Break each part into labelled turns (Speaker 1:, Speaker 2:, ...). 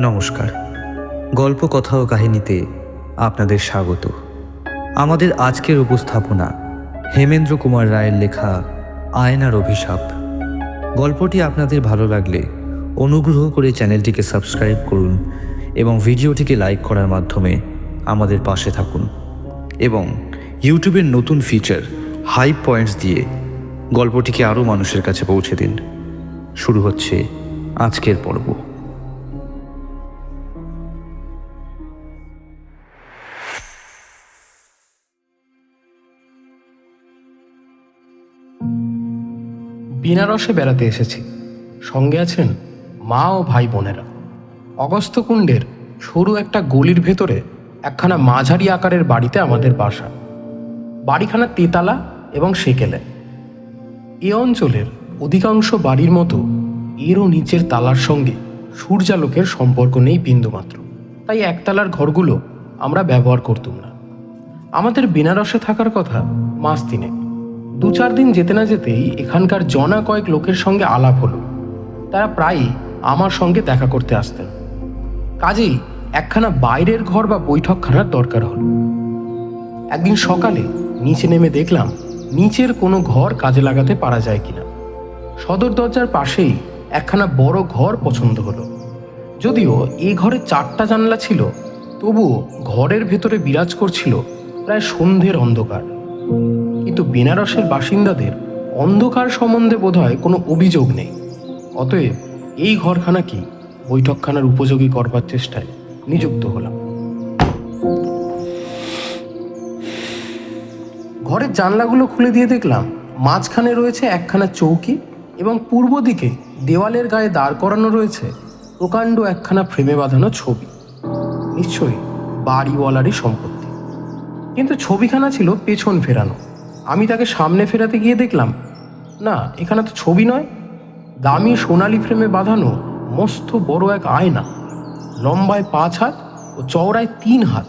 Speaker 1: নমস্কার। গল্প, কথা ও কাহিনীতে আপনাদের স্বাগত। আমাদের আজকের উপস্থাপনা হেমেন্দ্র কুমার রায়ের লেখা আয়নার অভিশাপ। গল্পটি আপনাদের ভালো লাগলে অনুগ্রহ করে চ্যানেলটিকে সাবস্ক্রাইব করুন এবং ভিডিওটিকে লাইক করার মাধ্যমে আমাদের পাশে থাকুন এবং ইউটিউবের নতুন ফিচার হাই পয়েন্টস দিয়ে গল্পটিকে আরও মানুষের কাছে পৌঁছে দিন। শুরু হচ্ছে আজকের পর্ব।
Speaker 2: বিনারসে বেড়াতে এসেছি। সঙ্গে আছেন মা ও ভাই বোনেরা। অগস্ত্যকুণ্ডের সরু একটা গলির ভেতরে একখানা মাঝারি আকারের বাড়িতে আমাদের বাসা। বাড়িখানা তেতালা এবং সেকেলে। এ অঞ্চলের অধিকাংশ বাড়ির মতো এরও নিচের তালার সঙ্গে সূর্যালোকের সম্পর্ক নেই বিন্দুমাত্র। তাই একতলার ঘরগুলো আমরা ব্যবহার করতুম না। আমাদের বেনারসে থাকার কথা মাস তিনেক। দু চার দিন যেতে না যেতেই এখানকার জনা কয়েক লোকের সঙ্গে আলাপ হলো। তারা প্রায়ই আমার সঙ্গে দেখা করতে আসতেন। কাজেই একখানা বাইরের ঘর বা বৈঠকখানার দরকার হল। একদিন সকালে নিচে নেমে দেখলাম নিচের কোনো ঘর কাজে লাগাতে পারা যায় কিনা। সদর দরজার পাশেই একখানা বড় ঘর পছন্দ হলো। যদিও এই ঘরে চারটা জানলা ছিল, তবুও ঘরের ভেতরে বিরাজ করছিল প্রায় সন্ধ্যের অন্ধকার। কিন্তু বেনারসের বাসিন্দাদের অন্ধকার সম্বন্ধে বোধহয় কোনো অভিযোগ নেই। অতএব এই ঘরখানাকে বৈঠকখানার উপযোগী করবার চেষ্টায় নিযুক্ত হলাম। ঘরের জানলাগুলো খুলে দিয়ে দেখলাম মাঝখানে রয়েছে একখানা চৌকি এবং পূর্ব দিকে দেওয়ালের গায়ে দাঁড় করানো রয়েছে প্রকাণ্ড একখানা ফ্রেমে বাঁধানো ছবি। নিশ্চয়ই বাড়িওয়ালারই সম্পত্তি। কিন্তু ছবিখানা ছিল পেছন ফেরানো। আমি তাকে সামনে ফেরাতে গিয়ে দেখলাম। না, এখানে তো ছবি নয়। দামি সোনালি ফ্রেমে বাঁধানো মস্ত বড় এক আয়না। লম্বায় পাঁচ হাত ও চওড়ায় তিন হাত।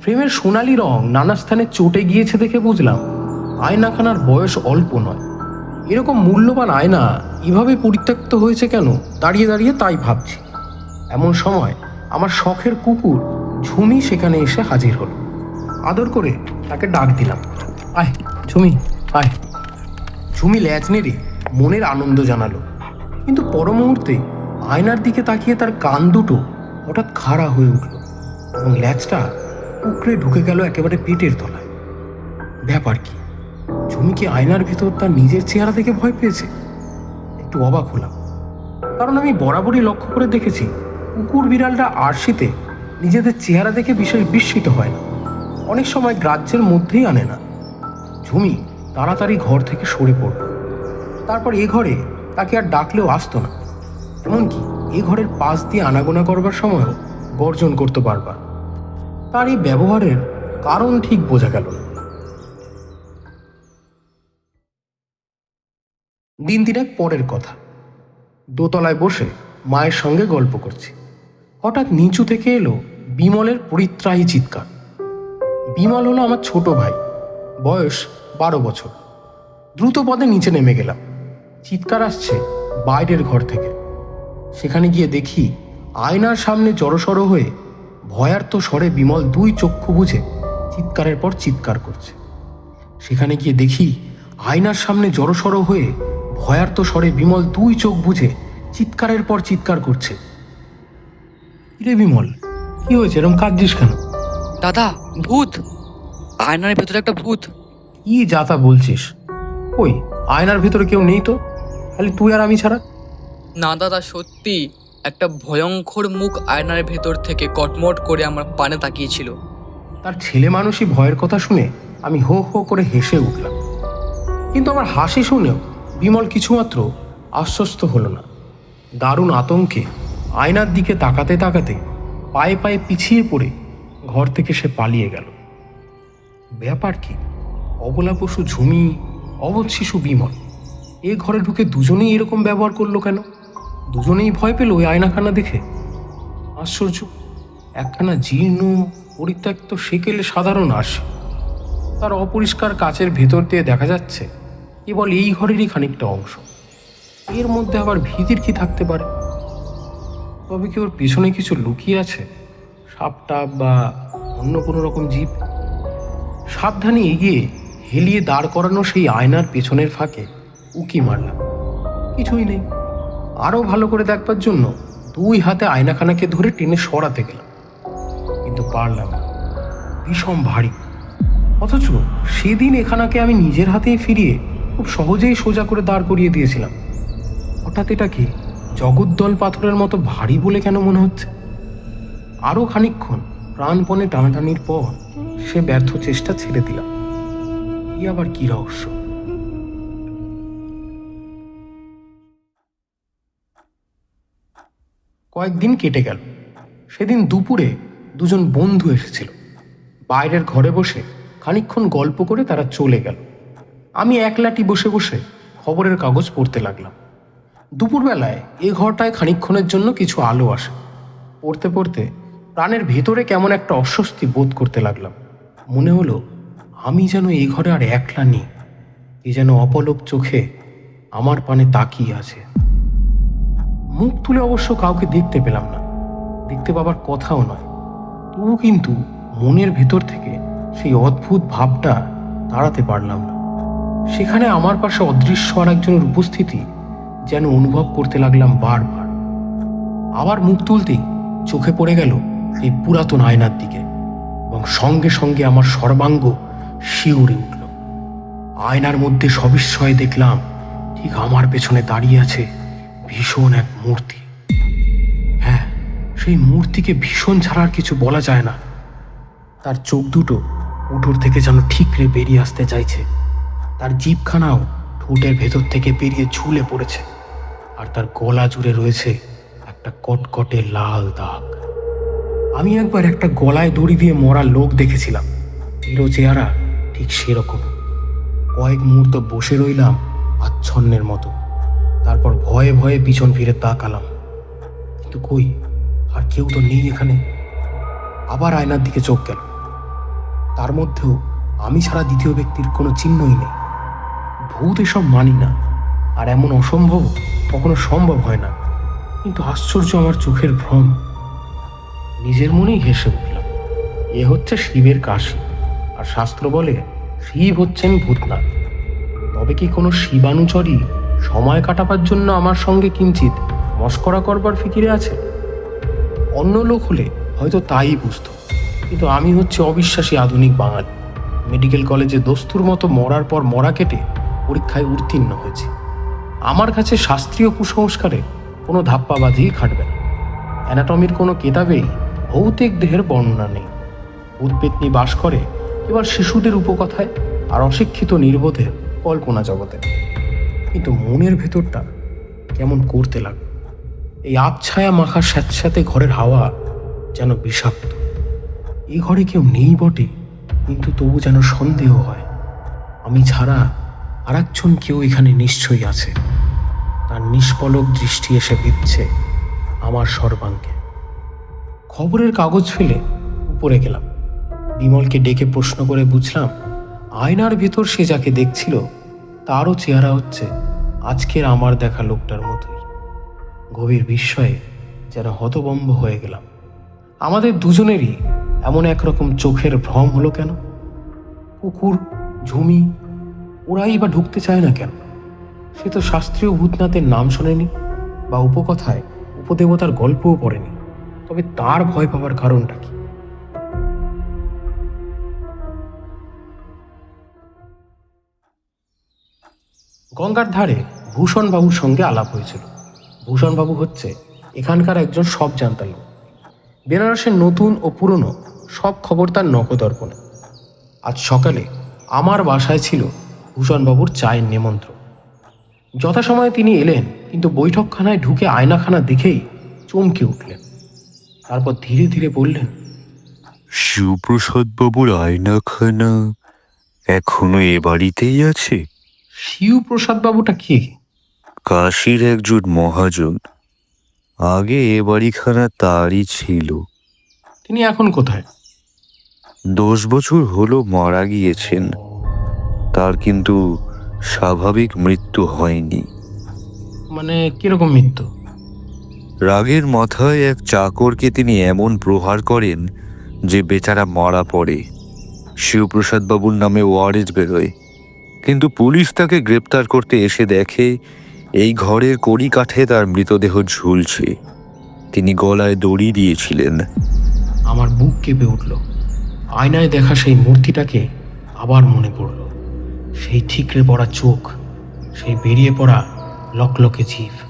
Speaker 2: ফ্রেমের সোনালি রং নানা স্থানে চটে গিয়েছে দেখে বুঝলাম আয়নাখানার বয়স অল্প নয়। এরকম মূল্যবান আয়না এভাবে পরিত্যক্ত হয়েছে কেন? দাঁড়িয়ে দাঁড়িয়ে তাই ভাবছি। এমন সময় আমার শখের কুকুর ঝুমি সেখানে এসে হাজির হলো। আদর করে তাকে ডাক দিলাম। আয় ঝুমি আয়। ঝুমি ল্যাজ নেড়ে মনের আনন্দ জানালো। কিন্তু পর মুহূর্তে আয়নার দিকে তাকিয়ে তার কান দুটো হঠাৎ খাড়া হয়ে উঠল এবং ল্যাজটা উকড়ে ঢুকে গেল একেবারে পেটের তলায়। ব্যাপার কি? ঝুমি কি আয়নার ভেতর তার নিজের চেহারা থেকে ভয় পেয়েছে? একটু অবাক হলাম। কারণ আমি বরাবরই লক্ষ্য করে দেখেছি কুকুর বিড়ালরা আরশিতে নিজেদের চেহারা দেখে বিশেষ বিস্মিত হয় না। অনেক সময় গ্রাহ্যের মধ্যেই আনে না। ঝুমি তাড়াতাড়ি ঘর থেকে সরে পড়ল। তারপর এ ঘরে তাকে আর ডাকলেও আসতো না। এমনকি এ ঘরের পাশ দিয়ে আনাগোনা করবার সময়ও গর্জন করতে পারবার তার এই ব্যবহারের কারণ ঠিক বোঝা গেল না। দিন তিনেক পরের কথা। দোতলায় বসে মায়ের সঙ্গে গল্প করছি। হঠাৎ নিচু থেকে এলো বিমলের পরিত্রাহী চিৎকার। বিমল হলো আমার ছোট ভাই। বয়স বারো বছর। দ্রুত পদে নিচে নেমে গেলাম। চিৎকার আসছে বাইরের ঘর থেকে। সেখানে গিয়ে দেখি আয়নার সামনে জড়সড় হয়ে ভয়ার্থ স্বরে বিমল দুই চক্ষু বুঝে চিৎকারের পর চিৎকার করছে। সেখানে গিয়ে দেখি আয়নার সামনে জড়সড় হয়ে ভয়ার্থ স্বরে বিমল দুই চোখ বুঝে চিৎকারের পর চিৎকার করছে। রে বিমল, কি হয়েছে? এরকম কাঁদছিস কেন?
Speaker 3: দাদা, ভূত আয়নার ভেতরে একটা ভূত।
Speaker 2: কি যা তা বলছিস? ওই আয়নার ভেতরে কেউ নেই তো? খালি তুই আর আমি ছাড়া?
Speaker 3: না দাদা সত্যি। একটা ভয়ঙ্কর মুখ আয়নার ভেতর থেকে কটমট করে আমার পানে তাকিয়েছিল।
Speaker 2: তার ছেলে মানুষই ভয়ের কথা শুনে আমি হো হো করে হেসে উঠলাম। কিন্তু আমার হাসি শুনেও বিমল কিছুমাত্র আশ্বস্ত হলো না। দারুণ আতঙ্কে আয়নার দিকে তাকাতে তাকাতে পায়ে পায়ে পিছিয়ে পড়ে ঘর থেকে সে পালিয়ে গেল। ব্যাপার কি? অবলা পশু ঝুমি, অবধ শিশু বিমল। এ ঘরে ঢুকে দুজনেই এরকম ব্যবহার করল কেন? দুজনেই ভয় পেল ওই আয়নাখানা দেখে। আশ্চর্য, একখানা জীর্ণ, পরিত্যক্ত সেকেলে সাধারণ আসে তার অপরিষ্কার কাচের ভেতর দিয়ে দেখা যাচ্ছে, কেবল এই ঘরেরই খানিকটা অংশ। এর মধ্যে আবার ভীতির কি থাকতে পারে? তবে কি ওর পিছনে কিছু লুকিয়ে আছে? সাপটা বা অন্য কোনো রকম জীব? সাবধানে এগিয়ে হেলিয়ে দাঁড় করানো সেই আয়নার পেছনের ফাঁকে উকি মারলাম। কিছুই নেই। আরও ভালো করে দেখবার জন্য দুই হাতে আয়নাখানাকে ধরে টেনে সরাতে গেলাম। কিন্তু পারলাম না। ভীষণ ভারী। অথচ সেদিন এখানাকে আমি নিজের হাতেই ফিরিয়ে খুব সহজেই সোজা করে দাঁড় করিয়ে দিয়েছিলাম। হঠাৎ এটাকে জগদ্দল পাথরের মতো ভারী বলে কেন মনে হচ্ছে? আরও খানিকক্ষণ প্রাণপণে টানাটানির পর সে ব্যর্থ চেষ্টা ছেড়ে দিলাম। ই আবার কি রহস্য? কয়েকদিন কেটে গেল। সেদিন দুপুরে দুজন বন্ধু এসেছিল। বাইরের ঘরে বসে খানিকক্ষণ গল্প করে তারা চলে গেল। আমি একলাটি বসে বসে খবরের কাগজ পড়তে লাগলাম। দুপুরবেলায় এ ঘরটায় খানিকক্ষণের জন্য কিছু আলো আসে। পড়তে পড়তে প্রাণের ভেতরে কেমন একটা অস্বস্তি বোধ করতে লাগলাম। মনে হলো, আমি যেন এই ঘরে আর একলা নেই। এ যেন অপলক চোখে আমার পানে তাকিয়ে আছে। মুখ তুলে অবশ্য কাউকে দেখতে পেলাম না। দেখতে পাবার কথাও নয়। তবু কিন্তু মনের ভেতর থেকে সেই অদ্ভুত ভাবটা তাড়াতে পারলাম না। সেখানে আমার পাশে অদৃশ্য আর একজনের উপস্থিতি যেন অনুভব করতে লাগলাম বারবার। আবার মুখ তুলতেই চোখে পড়ে গেল এই পুরাতন আয়নার দিকে। এবং সঙ্গে সঙ্গে আমার সর্বাঙ্গ শিউরে উঠল। আয়নার মধ্যে সবিস্ময়ে দেখলাম, ঠিক আমার পেছনে দাঁড়িয়ে আছে ভীষণ এক মূর্তি। হ্যাঁ সেই মূর্তিকে ভীষণ ছাড়া আর কিছু বলা যায় না। তার চোখ দুটো উঠোর থেকে যেন ঠিকরে বেরিয়ে আসতে চাইছে। তার জিভখানাও ঠোঁটের ভেতর থেকে বেরিয়ে ঝুলে পড়েছে। আর তার গলা জুড়ে রয়েছে একটা কটকটে লাল দাগ। আমি একবার একটা গলায় দড়ি দিয়ে মরা লোক দেখেছিলাম। এরও চেহারা ঠিক সেরকম। কয়েক মুহূর্ত বসে রইলাম আচ্ছন্নের মতো। তারপর ভয়ে ভয়ে পিছন ফিরে তাকালাম। কিন্তু কই? আর কেউ তো নেই এখানে। আবার আয়নার দিকে চোখ গেল। তার মধ্যেও আমি ছাড়া দ্বিতীয় ব্যক্তির কোনো চিহ্নই নেই। ভূত এসব মানি না। আর এমন অসম্ভব কখনো সম্ভব হয় না। কিন্তু আশ্চর্য আমার চোখের ভ্রম। নিজের মনেই হেসে উঠলাম। এ হচ্ছে শিবের কাশি, আর শাস্ত্র বলে শিব হচ্ছেন ভূতনাথ। তবে কি কোনো শিবানুচরী সময় কাটাবার জন্য আমার সঙ্গে কিঞ্চিত মস্করা করবার ফিকিরে আছে? অন্য লোক হলে হয়তো তাই বুঝত, কিন্তু আমি হচ্ছে অবিশ্বাসী আধুনিক বাঙালি। মেডিকেল কলেজে দস্তুর মতো মরার পর মরা কেটে পরীক্ষায় উত্তীর্ণ হয়েছি। আমার কাছে শাস্ত্রীয় কুসংস্কারে কোনো ধাপ্পাবাজিই খাটবে না। অ্যানাটমির কোনো কেতাবেই ভৌতিক দেহের বর্ণনা নেই। উদ্বেদনি বাস করে, এবার শিশুদের উপকথায় আর অশিক্ষিত নির্বোধের কল্পনা জগতে। কিন্তু মনের ভেতরটা কেমন করতে লাগল? এই আবছায়া মাখা স্যাঁতস্যাঁতে ঘরের হাওয়া যেন বিষাক্ত। এই ঘরে কেউ নেই বটে, কিন্তু তবু যেন সন্দেহ হয়। আমি ছাড়া আর একজন কেউ এখানে নিশ্চয়ই আছে। তার নিষ্পলক দৃষ্টি এসে বিচ্ছে আমার সর্বাঙ্গে। খবরের কাগজ ফেলে উপরে গেলাম। বিমলকে ডেকে প্রশ্ন করে বুঝলাম, আয়নার ভেতর সে যাকে দেখছিল, তারও চেহারা হচ্ছে আজকের আমার দেখা লোকটার মতোই। গভীর বিস্ময়ে যেন হতবম্ব হয়ে গেলাম। আমাদের দুজনেরই এমন একরকম চোখের ভ্রম হলো কেন? কুকুর ঝুমি ওরাই বা ঢুকতে চায় না কেন? সে তো শাস্ত্রীয় ভূতনাথের নাম শোনেনি বা উপকথায় উপদেবতার গল্পও পড়েনি। তবে তার ভয় পাওয়ার কারণটা কি? গঙ্গার ধারে ভূষণবাবুর সঙ্গে আলাপ হয়েছিল। ভূষণবাবু হচ্ছে এখানকার একজন সব জানতা লোক। বেনারসের নতুন ও পুরনো সব খবর তার নখদর্পণে। আজ সকালে আমার বাসায় ছিল ভূষণবাবুর চায়ের নিমন্ত্রণ। যথাসময়ে তিনি এলেন, কিন্তু বৈঠকখানায় ঢুকে আয়নাখানা দেখেই চমকে উঠলেন। তারপর ধীরে ধীরে বললেন
Speaker 4: শিবপ্রসাদ বাবুর আয়নাখানা এখনও এ বাড়িতেই আছে?
Speaker 2: শিবপ্রসাদ বাবুটা কে?
Speaker 4: কাশীর একজন মহাজন। আগে এ বাড়িখানা তারই ছিল।
Speaker 2: তিনি এখন কোথায়?
Speaker 4: দশ বছর হলো মারা গিয়েছেন। তার কিন্তু স্বাভাবিক মৃত্যু হয়নি।
Speaker 2: মানে কীরকম মৃত্যু?
Speaker 4: রাগের মাথায় এক চাকরকে তিনি এমন প্রহার করেন যে বেচারা মারা পড়ে। শিবপ্রসাদ বাবুর নামে ওয়ারেজ বেরোয়। কিন্তু পুলিশ তাকে গ্রেপ্তার করতে এসে দেখে এই ঘরের কড়ি কাঠে তার মৃতদেহ ঝুলছে। তিনি গলায় দড়ি দিয়েছিলেন।
Speaker 2: আমার বুক কেঁপে উঠল। আয়নায় দেখা সেই মূর্তিটাকে আবার মনে পড়ল। সেই ঠিকরে পড়া চোখ, সেই বেরিয়ে পড়া লকলকে জিভ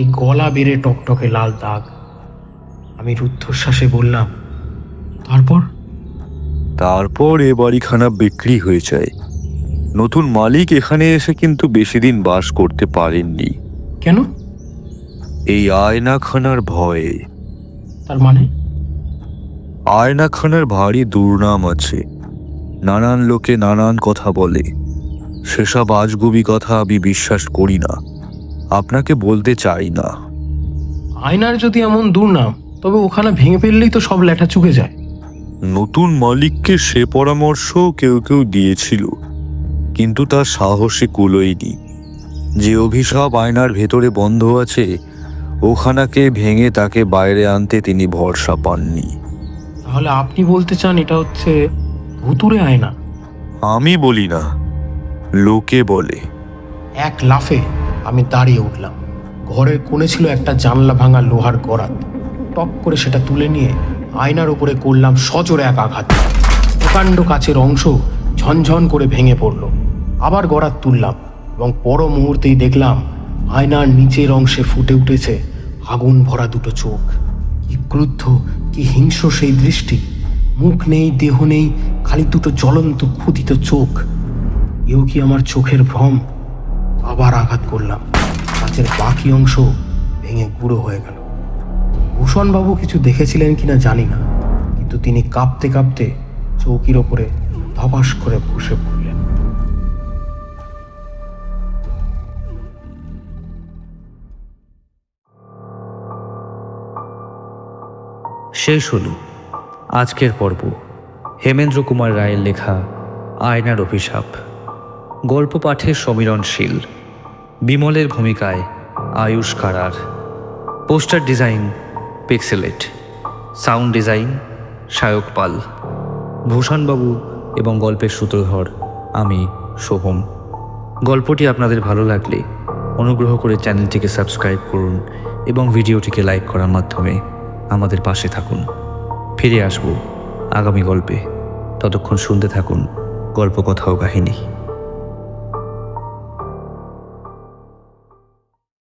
Speaker 2: সেই গলা বেড়ে টকটকে লাল দাগ। আমি রুদ্ধশ্বাসে বললাম তারপর?
Speaker 4: তারপর এ বাড়িখানা বিক্রি হয়ে যায়। নতুন মালিক এখানে এসে কিন্তু বেশি দিন বাস করতে পারেননি।
Speaker 2: কেন?
Speaker 4: এই আয়নাখানার ভয়ে।
Speaker 2: তার মানে?
Speaker 4: আয়নাখানার ভারী দুর্নাম আছে। নানান লোকে নানান কথা বলে। সেসব আজগুবি কথা আমি বিশ্বাস করি না। আপনাকে বলতে চাই না।
Speaker 2: আয়নার যদি এমন দুর্নাম তবে ওখানে ভেঙে ফেললেই তো সব ল্যাঠা চুকে যায়।
Speaker 4: নতুন মালিককে সে পরামর্শ কেউ কেউ দিয়েছিল কিন্তু তার সাহসে কুলোয়নি যে অভিশাপ আয়নার ভেতরে বন্ধ আছে ওখানাকে ভেঙে তাকে বাইরে আনতে তিনি ভরসা পাননি।
Speaker 2: তাহলে আপনি বলতে চান এটা হচ্ছে ভুতুরে আয়না?
Speaker 4: আমি বলি না লোকে বলে।
Speaker 2: এক লাফে আমি দাঁড়িয়ে উঠলাম। ঘরের কোণে ছিল একটা জানলা ভাঙা লোহার গরাত। টপ করে সেটা তুলে নিয়ে আয়নার উপরে করলাম সজোরে এক আঘাত। প্রকাণ্ড কাচের অংশ ঝনঝন করে ভেঙে পড়ল। আবার গড়াত তুললাম এবং পর মুহূর্তেই দেখলাম আয়নার নিচের অংশে ফুটে উঠেছে আগুন ভরা দুটো চোখ। কি ক্রুদ্ধ, কি হিংস্র সেই দৃষ্টি। মুখ নেই, দেহ নেই, খালি দুটো জ্বলন্ত ক্ষুদিত চোখ। এও কি আমার চোখের ভ্রম? আবার আঘাত করলাম। কাঁচের বাকি অংশ ভেঙে গুঁড়ো হয়ে গেল। ভূষণবাবু কিছু দেখেছিলেন কিনা জানি না, কিন্তু তিনি কাঁপতে কাঁপতে চৌকির ওপরে ধপাস করে বসে পড়লেন।
Speaker 1: শেষ হলো। আজকের পর্ব। হেমেন্দ্র কুমার রায়ের লেখা আয়নার অভিশাপ। গল্প পাঠের সমীরণশীল বিমলের ভূমিকায় আয়ুষ কারার poster design Pixelate. Sound design Sayak Pal. ভূষণবাবু এবং গল্পের সূত্রধর আমি শোভম গল্পটি আপনাদের ভালো লাগলে অনুগ্রহ করে চ্যানেলটিকে সাবস্ক্রাইব করুন এবং ভিডিওটিকে লাইক করার মাধ্যমে আমাদের পাশে থাকুন। ফিরে আসব আগামী গল্পে। ততক্ষণ শুনতে থাকুন গল্প কথা ও কাহিনী।